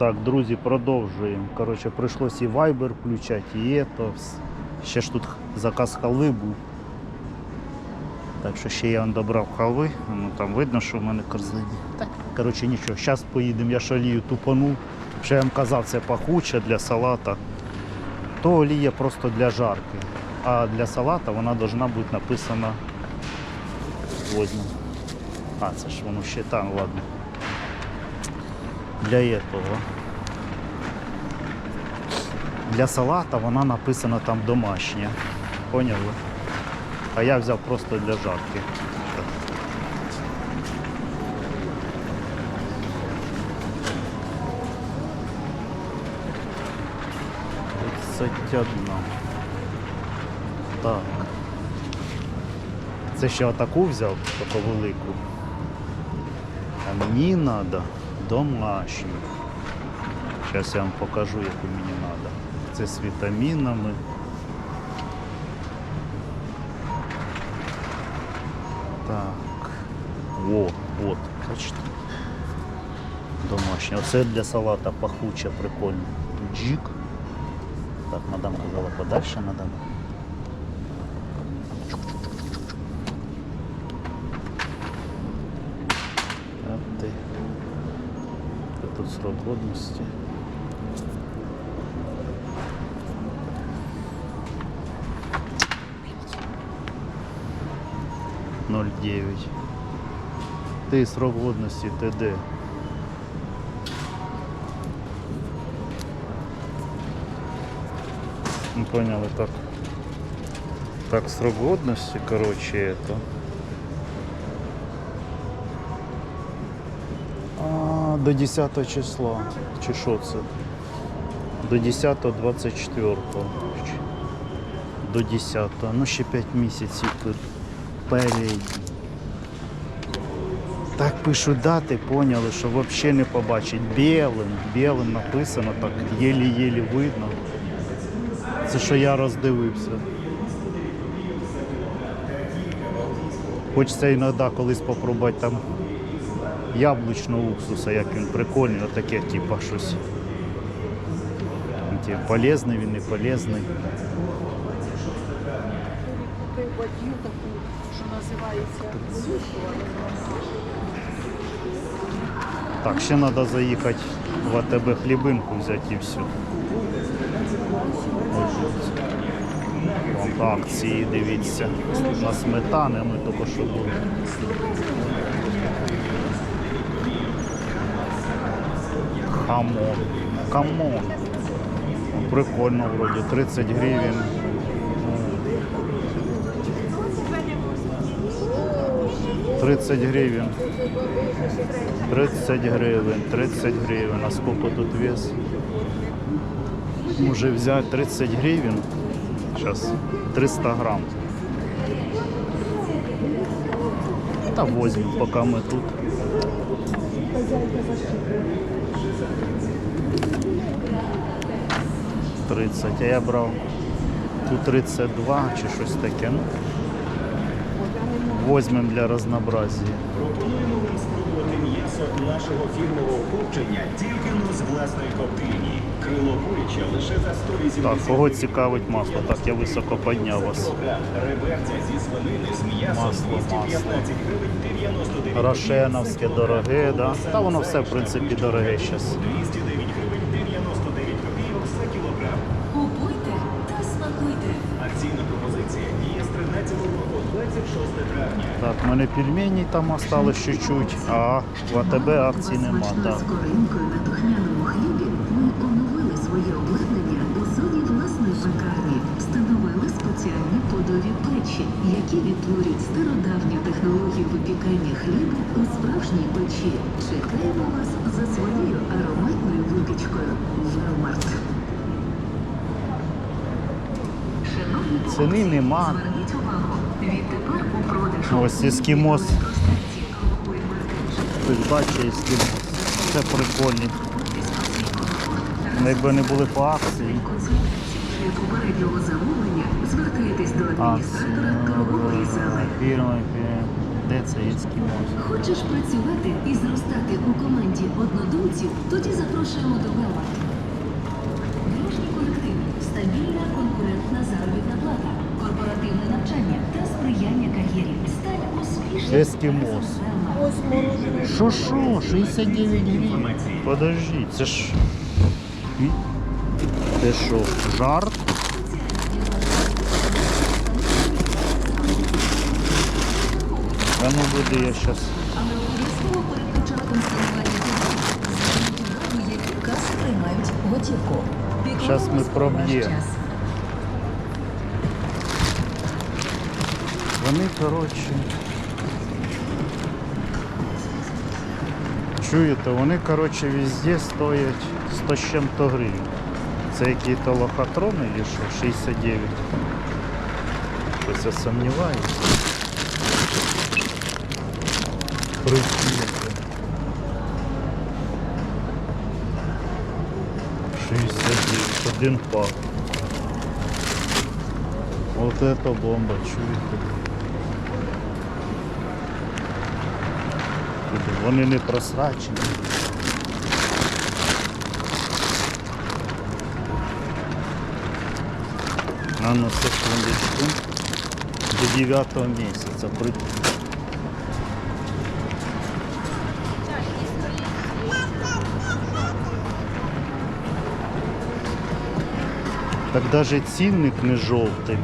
Так, друзі, продовжуємо. Коротше, прийшлось і Viber включати, і ето. Ще ж тут заказ халви був. Так що ще я добрав халви. Ну там видно, що в мене корзині. Так. Коротше, нічого, зараз поїдемо, я ж олію тупанув. Ще я вам казав, це пахуче для салата. То олія просто для жарки. А для салата вона повинна бути написана возьму. А, це ж воно ще там, ладно. Для этого. Для салата вона написана там домашня. Поняли? А я взяв просто для жарки. Одна. Так. Це ще отаку взяв, таку велику. А мені треба домашню. Зараз я вам покажу, яку мені треба. Це з вітамінами. Так. О, от, бачите. Домашня. Оце для салата пахуче, прикольно. Джик. Так, мадам казала подальше надо. Тут срок годності. Ноль девять. Ти срок годності ТД. Ну поняли так. Так, срок годности, короче, это. До 10 числа. Чи що це? До 10 24 До 10 Ну ще 5 місяців тут. Перейдні. Так пишуть дати, поняли, що взагалі не побачить. Білим, білим написано, так єлі-єлі видно. Це що я роздивився. Хочеться іноді колись спробувати там яблучного уксуса, як він прикольний, отаке, типа щось. Полезний він, не полезний. Так, ще треба заїхати в АТБ хлібинку взяти і все. Вон акції, дивіться. На сметани ми тільки що були. Хамон. Камон. Прикольно вроді, 30 гривень. 30 гривень. 30 гривень, 30 гривень. А сколько тут вес? Може взяти 30 гривень. Сейчас 300 грамм. Та возьмем, поки ми тут. Тридцять, а я брав тут 32 чи щось таке. Ну, возьмем для разнообразия. Пропонуємо вам спробувати м'ясо нашого фірмового копчення тільки но з власної коптильні. Крило куряче лише за 180 Так, кого цікавить масло? Так, я високо підняв вас. Реберця зі свинини з м'ясом Масло, 215 гривень 99 Рошеновське дороге, да? Та воно все, в принципі, дороге зараз. 209 мене пельмені там осталось чуть-чуть, а в АТБ акцій нема. Так. з коринкою на духмяному хлібі ми оновили своє обладнання у зоні власної пекарні. Встановили спеціальні подові печі, які відтворюють стародавню технологію випікання хлібу у справжній печі. Чекаємо вас за своєю ароматною випічкою. Велмарт. Ціни нема. Ось ескімос. Хтось бачить, ескімос. Це прикольні. Ну, Якби не були по акції. Звертайтесь до адміністратора торгової зали. Фірма, Де це ескімос? Хочеш працювати і зростати у команді однодумців? Тоді запрошуємо до Белмарт. Морожене. Що що? 69 гривень. Подожди, це ж. Це що, жарт? А ну буде я щас. Але обов'язково перед початком проб'ємо. Вони, коротше. Чуєте, вони, коротше, везде стоять 100 з чим-то гривень. Це який-то лохотрон или що? 69. Щось я сумніваюся. Прикиньте. 69, один пак. Вот это бомба, чуєте? Люди, Вони не просрачені. А ну секундочку. До 9 місяця. При... Так навіть цінник не жовтий.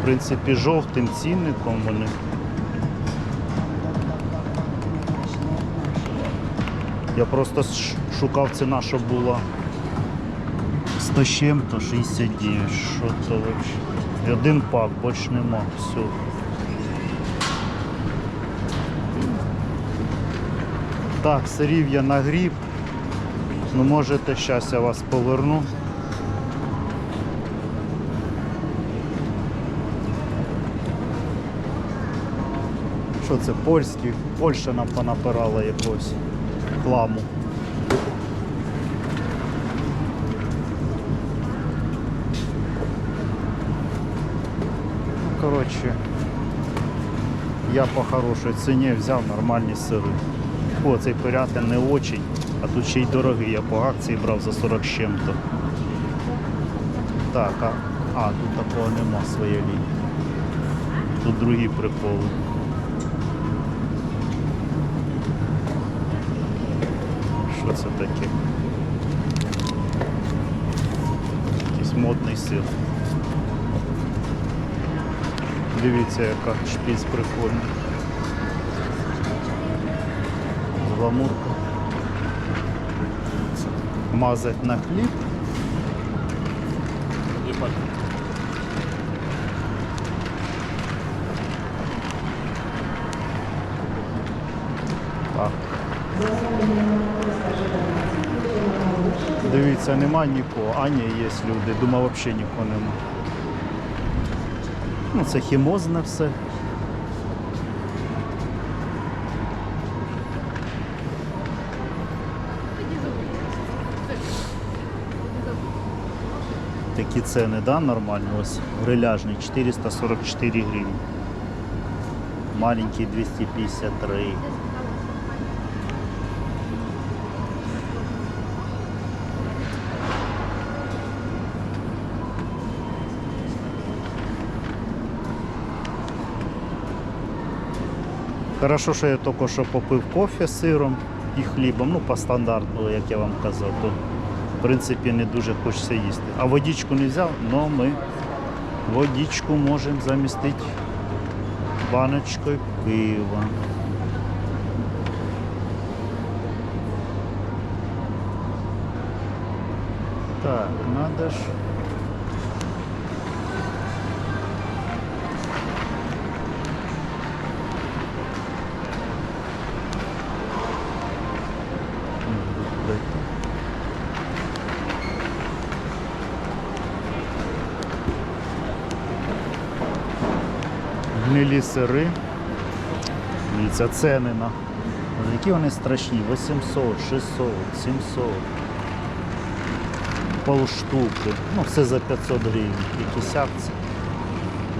В принципі, жовтим цінником вони. Я просто шукав ціна, щоб була 100 з чим-то 69. Що то вообще? І один пак, більш нема. Все. Так, сирів я нагрів. Ну можете, зараз я вас поверну. Що це польський? Польща нам понапирала якогось хламу. Ну, коротше, я по хорошій ціні взяв нормальні сири. О, цей пирятин не очень, а тут ще й дорогий. Я по акції брав за 40 з чим-то. Так, а, а тут такого нема своєї лінії. Тут другі приколи. Це таке? Якийсь модний сир. Дивіться, яка шпіц прикольна. Гламурка. Мазать на хліб. Так. Дивіться, нема нікого. А є люди. Думав, взагалі нікого нема. Ну, це хімозне все. Такі ціни, да, нормальні? Ось гриляжний 444 гривні. Маленький 253. Хорошо, що я тільки що попив кофе з сиром і хлібом, ну по стандарту, як я вам казав, то в принципі не дуже хочеться їсти. А водичку не взяв, але ми водичку можемо замістити баночкою пива. Так, надо ж. Гнилі сири. Дивіться, ціни на. Які вони страшні? 800, 600, 700. Полштуки. Ну, все за 500 гривень. Якісь акції.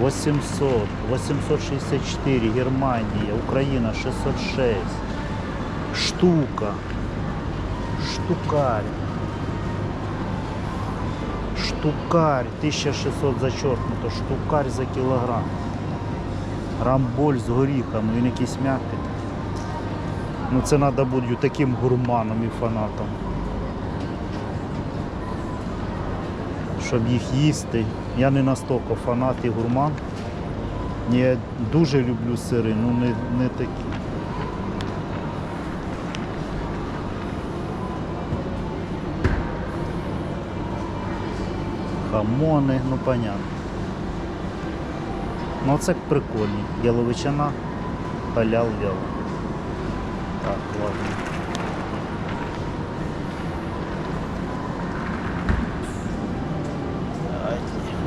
800, 864, Германія, Україна 606. Штука. Штукарь. Штукарь 1600 зачеркнуто, штукарь за кілограм. Рамболь з горіхами, він якийсь м'який. Ну це треба бути таким гурманом і фанатом. Щоб їх їсти. Я не настільки фанат і гурман. Я дуже люблю сири, ну не, не такі. Хамони, ну понятно. Ну це прикольні. Яловичина, халял вял. Так, ладно.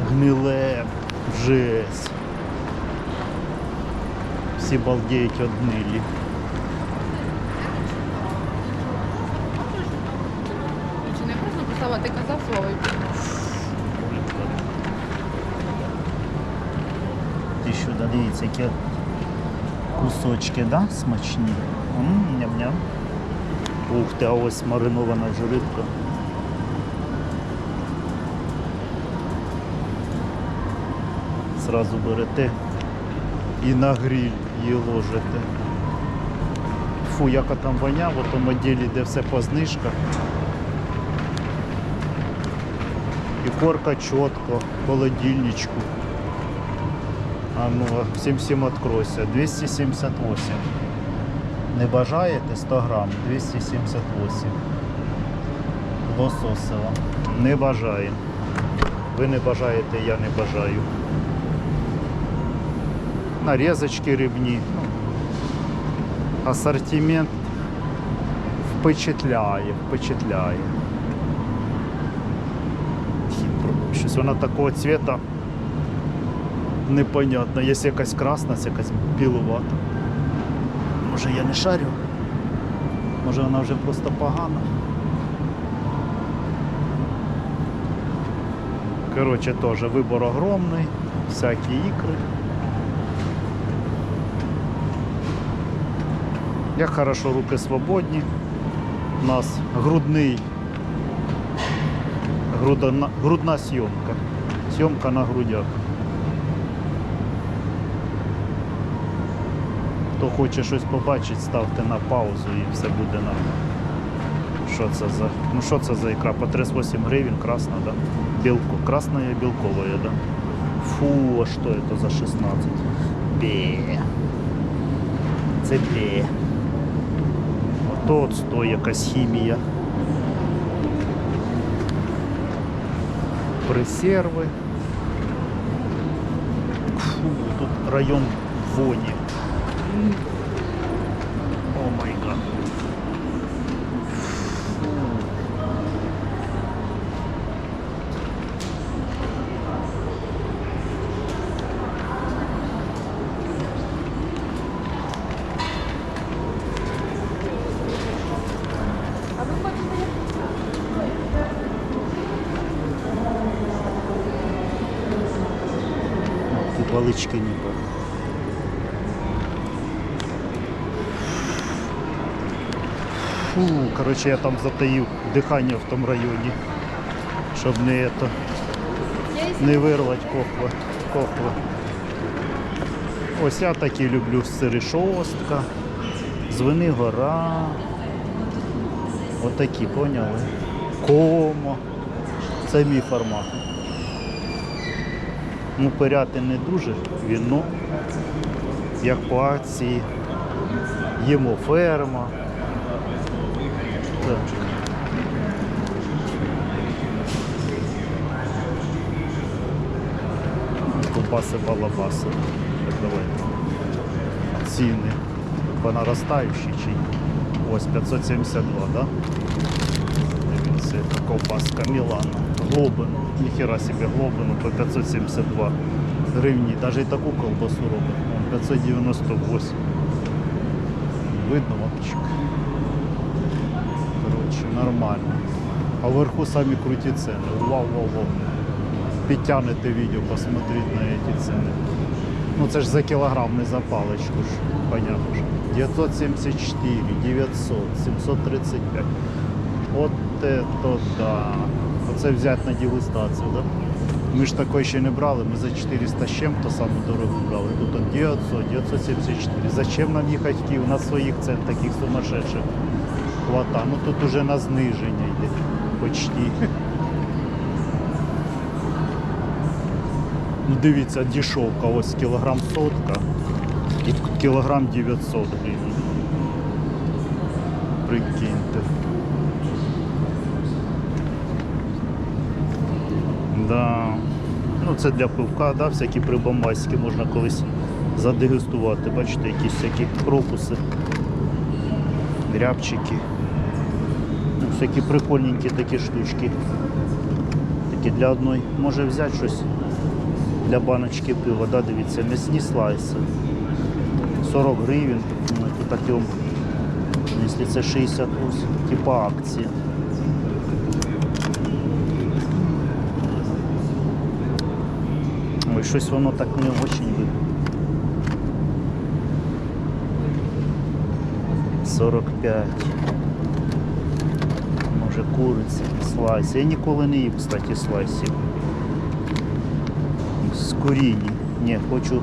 Гниле, жесть. Всі балдеють од гнилі. Чи не можна писала, ти казав слово і Ти що, да, дивіться, які кусочки, да, смачні. Ням-ням. Ух ти, а ось маринована вже рибка. Зразу берете і на гриль її ложите. Фу, яка там воня в тому відділі, де все по знижках. І корка чітко, холодильничку. А ну, всім всім откройся. 278. Не бажаєте 100 грам, 278. Лососева. Не бажаємо. Ви не бажаєте, я не бажаю. Нарізочки рибні. Асортимент впечатляє, впечатляє. Щось вона такого цвіта непонятно. Є якась красна, якась білувата. Може я не шарю? Може вона вже просто погана. Коротше, теж вибор огромний, всякі ікри. Як хорошо руки свободні. У нас грудний грудна, грудна зйомка. Зйомка на грудях. Хто хоче щось побачити, ставте на паузу і все буде нормально. Що це за. Ну що це за ікра? По 38 гривень, красна, да? Білко. Красна і білковая, да? Фу, а що це за 16? Бе. Це бе. Ото от сто якась хімія. Пресерви. Фу, тут район воні. О май коротше, я там затаїв дихання в тому районі, щоб не, это, не вирвати кохви. кохви. Ось я такі люблю сири шостка, звини гора. Отакі, поняли? Комо. Це мій формат. Ну, пиряти не дуже, віно, як по акції, їмо ферма. Так. Кубаси балабаси. Давай. Ціни понаростаючі чи ось 572, да? Дивіться, ковбаска Мілана. Глобину. Ніхера собі глобину по 572 гривні. Навіть і таку ковбасу робить. Вон 598. Видно вапчик. Коротше, нормально. А вверху самі круті ціни. Вау, вау, вау. підтягнете відео, посмотреть на ці ціни. Ну це ж за кілограм, не за паличку ж, понятно ж. 974, 900, 735. От это да. Оце взяти на дегустацію, да? Ми ж такої ще не брали, ми за 400 з чим-то саму дорогу брали. Тут от 900, 974. Зачем нам їхати в Київ? У нас своїх цен таких сумасшедших хвата. Ну тут уже на зниження йде почти. Ну дивіться, дешевка, ось кілограм сотка і кілограм 900 гривень. Прикиньте. Да. Ну це для пивка, да, всякі прибамбаські можна колись задегустувати. Бачите, якісь всякі крокуси, грябчики. Всякі прикольненькі такі штучки. Такі для одної. Може взяти щось для баночки пива, да, дивіться, м'ясні слайси. 40 гривень. Ну, Тут такі, якщо це 68, типа акції. Ой, щось воно так не очень видно. 45. Може куриці, слайси. Я ніколи не їв, кстати, слайсів. З куріні. Ні, хочу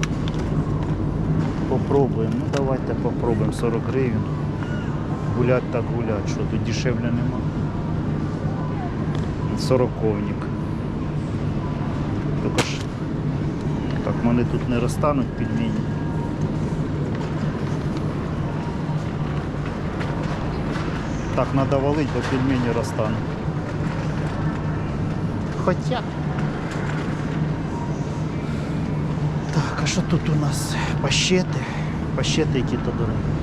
попробуємо. Ну давайте попробуємо 40 гривень. Гулять так гулять, що тут дешевле нема. Сороковник. Тільки ж так вони тут не розтануть пельмені. Так, треба валити, бо пельмені розтануть. Хоча. Так, а що тут у нас? Пащети. Пащети які-то дорогі.